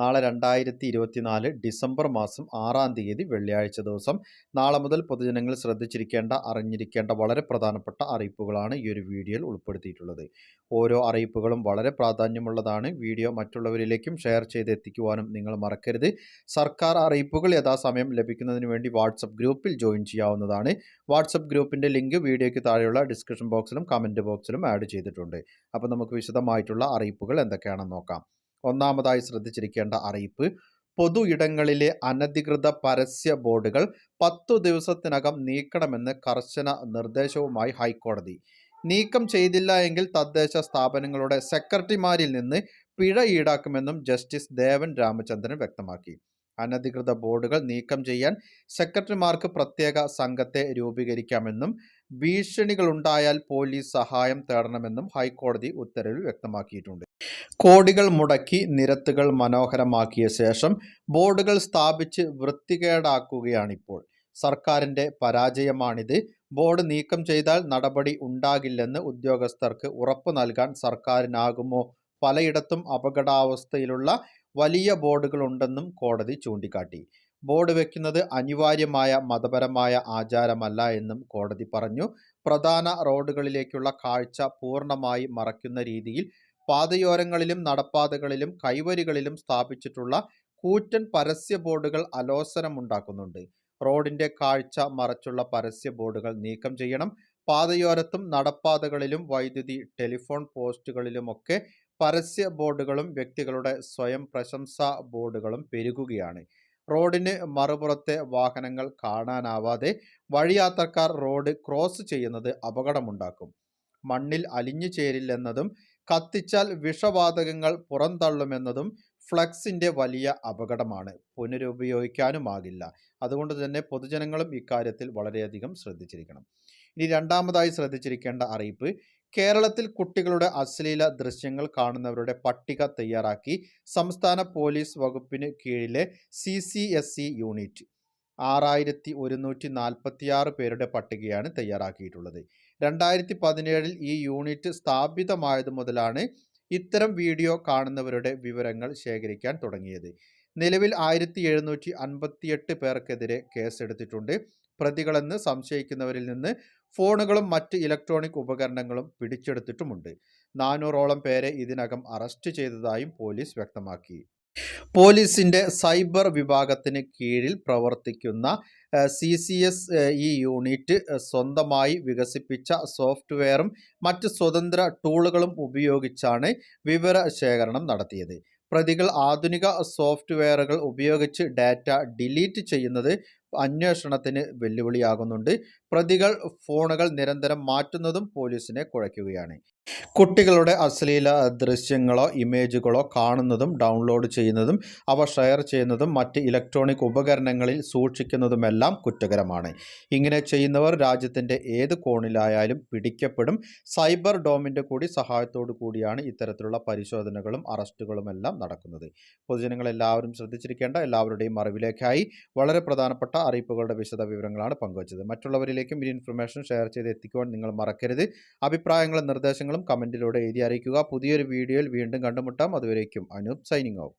നാളെ രണ്ടായിരത്തി ഇരുപത്തിനാല് ഡിസംബർ മാസം ആറാം തീയതി വെള്ളിയാഴ്ച ദിവസം. നാളെ മുതൽ പൊതുജനങ്ങൾ ശ്രദ്ധിച്ചിരിക്കേണ്ട അറിഞ്ഞിരിക്കേണ്ട വളരെ പ്രധാനപ്പെട്ട അറിയിപ്പുകളാണ് ഈ ഒരു വീഡിയോയിൽ ഉൾപ്പെടുത്തിയിട്ടുള്ളത്. ഓരോ അറിയിപ്പുകളും വളരെ പ്രാധാന്യമുള്ളതാണ്. വീഡിയോ മറ്റുള്ളവരിലേക്കും ഷെയർ ചെയ്ത് എത്തിക്കുവാനും നിങ്ങൾ മറക്കരുത്. സർക്കാർ അറിയിപ്പുകൾ യഥാസമയം ലഭിക്കുന്നതിന് വേണ്ടി വാട്സപ്പ് ഗ്രൂപ്പിൽ ജോയിൻ ചെയ്യാവുന്നതാണ്. വാട്സപ്പ് ഗ്രൂപ്പിന്റെ ലിങ്ക് വീഡിയോയ്ക്ക് താഴെയുള്ള ഡിസ്ക്രിപ്ഷൻ ബോക്സിലും കമന്റ് ബോക്സിലും ആഡ് ചെയ്തിട്ടുണ്ട്. അപ്പോൾ നമുക്ക് വിശദമായിട്ടുള്ള അറിയിപ്പുകൾ എന്തൊക്കെയാണെന്ന് നോക്കാം. ഒന്നാമതായി ശ്രദ്ധിച്ചിരിക്കേണ്ട അറിയിപ്പ്. പൊതു ഇടങ്ങളിലെ അനധികൃത പരസ്യ ബോർഡുകൾ പത്തു ദിവസത്തിനകം നീക്കണമെന്ന് കർശന നിർദ്ദേശവുമായി ഹൈക്കോടതി. നീക്കം ചെയ്തില്ല എങ്കിൽ തദ്ദേശ സ്ഥാപനങ്ങളുടെ സെക്രട്ടറിമാരിൽ നിന്ന് പിഴ ഈടാക്കുമെന്നും ജസ്റ്റിസ് ദേവൻ രാമചന്ദ്രൻ വ്യക്തമാക്കി. അനധികൃത ബോർഡുകൾ നീക്കം ചെയ്യാൻ സെക്രട്ടറിമാർക്ക് പ്രത്യേക സംഘത്തെ രൂപീകരിക്കാമെന്നും ഭീഷണികളുണ്ടായാൽ പോലീസ് സഹായം തേടണമെന്നും ഹൈക്കോടതി ഉത്തരവിൽ വ്യക്തമാക്കിയിട്ടുണ്ട്. കോടികൾ മുടക്കി നിരത്തുകൾ മനോഹരമാക്കിയ ശേഷം ബോർഡുകൾ സ്ഥാപിച്ച് വൃത്തികേടാക്കുകയാണിപ്പോൾ. സർക്കാരിന്റെ പരാജയമാണിത്. ബോർഡ് നീക്കം ചെയ്താൽ നടപടി ഉണ്ടാകില്ലെന്ന് ഉദ്യോഗസ്ഥർക്ക് ഉറപ്പു നൽകാൻ സർക്കാരിനാകുമോ? പലയിടത്തും അപകടാവസ്ഥയിലുള്ള വലിയ ബോർഡുകളുണ്ടെന്നും കോടതി ചൂണ്ടിക്കാട്ടി. ബോർഡ് വെക്കുന്നത് അനിവാര്യമായ മതപരമായ ആചാരമല്ല എന്നും കോടതി പറഞ്ഞു. പ്രധാന റോഡുകളിലേക്കുള്ള കാഴ്ച പൂർണമായി മറയ്ക്കുന്ന രീതിയിൽ പാതയോരങ്ങളിലും നടപ്പാതകളിലും കൈവരികളിലും സ്ഥാപിച്ചിട്ടുള്ള കൂറ്റൻ പരസ്യ ബോർഡുകൾ അലോസരമുണ്ടാക്കുന്നുണ്ട്. റോഡിന്റെ കാഴ്ച മറച്ചുള്ള പരസ്യ ബോർഡുകൾ നീക്കം ചെയ്യണം. പാതയോരത്തും നടപ്പാതകളിലും വൈദ്യുതി ടെലിഫോൺ പോസ്റ്റുകളിലുമൊക്കെ പരസ്യ ബോർഡുകളും വ്യക്തികളുടെ സ്വയം പ്രശംസാ ബോർഡുകളും പെരുകുകയാണ്. റോഡിന് മറുപുറത്തെ വാഹനങ്ങൾ കാണാനാവാതെ വഴിയാത്രക്കാർ റോഡ് ക്രോസ് ചെയ്യുന്നത് അപകടമുണ്ടാക്കും. മണ്ണിൽ അലിഞ്ഞു ചേരില്ലെന്നതും കത്തിച്ചാൽ വിഷവാതകങ്ങൾ പുറന്തള്ളുമെന്നതും ഫ്ലക്സിന്റെ വലിയ അപകടമാണ്. പുനരുപയോഗിക്കാനുമാകില്ല. അതുകൊണ്ട് തന്നെ പൊതുജനങ്ങളും ഇക്കാര്യത്തിൽ വളരെയധികം ശ്രദ്ധിച്ചിരിക്കണം. ഇനി രണ്ടാമതായി ശ്രദ്ധിച്ചിരിക്കേണ്ട അറിയിപ്പ് കേരളത്തിൽ കുട്ടികളുടെ അശ്ലീല ദൃശ്യങ്ങൾ കാണുന്നവരുടെ പട്ടിക തയ്യാറാക്കി സംസ്ഥാന പോലീസ് വകുപ്പിന് കീഴിലെ C C S C unit. ആറായിരത്തി ഒരുന്നൂറ്റി നാൽപ്പത്തിയാറ് പേരുടെ പട്ടികയാണ് തയ്യാറാക്കിയിട്ടുള്ളത്. രണ്ടായിരത്തി പതിനേഴിൽ ഈ യൂണിറ്റ് സ്ഥാപിതമായതു മുതലാണ് ഇത്തരം വീഡിയോ കാണുന്നവരുടെ വിവരങ്ങൾ ശേഖരിക്കാൻ തുടങ്ങിയത്. നിലവിൽ ആയിരത്തി എഴുന്നൂറ്റി അൻപത്തിയെട്ട് പേർക്കെതിരെ കേസെടുത്തിട്ടുണ്ട്. പ്രതികളെന്ന് സംശയിക്കുന്നവരിൽ നിന്ന് ഫോണുകളും മറ്റ് ഇലക്ട്രോണിക് ഉപകരണങ്ങളും പിടിച്ചെടുത്തിട്ടുമുണ്ട്. നാനൂറോളം പേരെ ഇതിനകം അറസ്റ്റ് ചെയ്തതായും പോലീസ് വ്യക്തമാക്കി. പോലീസിന്റെ സൈബർ വിഭാഗത്തിന് കീഴിൽ പ്രവർത്തിക്കുന്ന സി സി എസ് ഈ യൂണിറ്റ് സ്വന്തമായി വികസിപ്പിച്ച സോഫ്റ്റ്വെയറും മറ്റ് സ്വതന്ത്ര ടൂളുകളും ഉപയോഗിച്ചാണ് വിവര ശേഖരണം നടത്തിയത്. പ്രതികൾ ആധുനിക സോഫ്റ്റ്വെയറുകൾ ഉപയോഗിച്ച് ഡാറ്റ ഡിലീറ്റ് ചെയ്യുന്നത് അന്വേഷണത്തിന് വെല്ലുവിളിയാകുന്നുണ്ട്. പ്രതികൾ ഫോണുകൾ നിരന്തരം മാറ്റുന്നതും പോലീസിനെ കുഴയ്ക്കുകയാണ്. കുട്ടികളുടെ അശ്ലീല ദൃശ്യങ്ങളോ ഇമേജുകളോ കാണുന്നതും ഡൗൺലോഡ് ചെയ്യുന്നതും അവ ഷെയർ ചെയ്യുന്നതും മറ്റ് ഇലക്ട്രോണിക് ഉപകരണങ്ങളിൽ സൂക്ഷിക്കുന്നതുമെല്ലാം കുറ്റകരമാണ്. ഇങ്ങനെ ചെയ്യുന്നവർ രാജ്യത്തിന്റെ ഏത് കോണിലായാലും പിടിക്കപ്പെടും. സൈബർ ഡോമിന്റെ കൂടി സഹായത്തോടു കൂടിയാണ് ഇത്തരത്തിലുള്ള പരിശോധനകളും അറസ്റ്റുകളുമെല്ലാം നടക്കുന്നത്. പൊതുജനങ്ങൾ എല്ലാവരും ശ്രദ്ധിച്ചിരിക്കേണ്ട എല്ലാവരുടെയും അറിവിലേക്കായി വളരെ പ്രധാനപ്പെട്ട അറിയിപ്പുകളുടെ വിശദ വിവരങ്ങളാണ് പങ്കുവച്ചത്. മറ്റുള്ളവരിലേക്കും ഈ ഇൻഫർമേഷൻ ഷെയർ ചെയ്ത് എത്തിക്കുവാൻ നിങ്ങൾ മറക്കരുത്. അഭിപ്രായങ്ങളും നിർദ്ദേശങ്ങളും കമന്റിലൂടെ എഴുതി അറിയിക്കുക. പുതിയൊരു വീഡിയോയിൽ വീണ്ടും കണ്ടുമുട്ടാം. അതുവരേക്കും അനൂപ് സൈനിങ് ഔട്ട്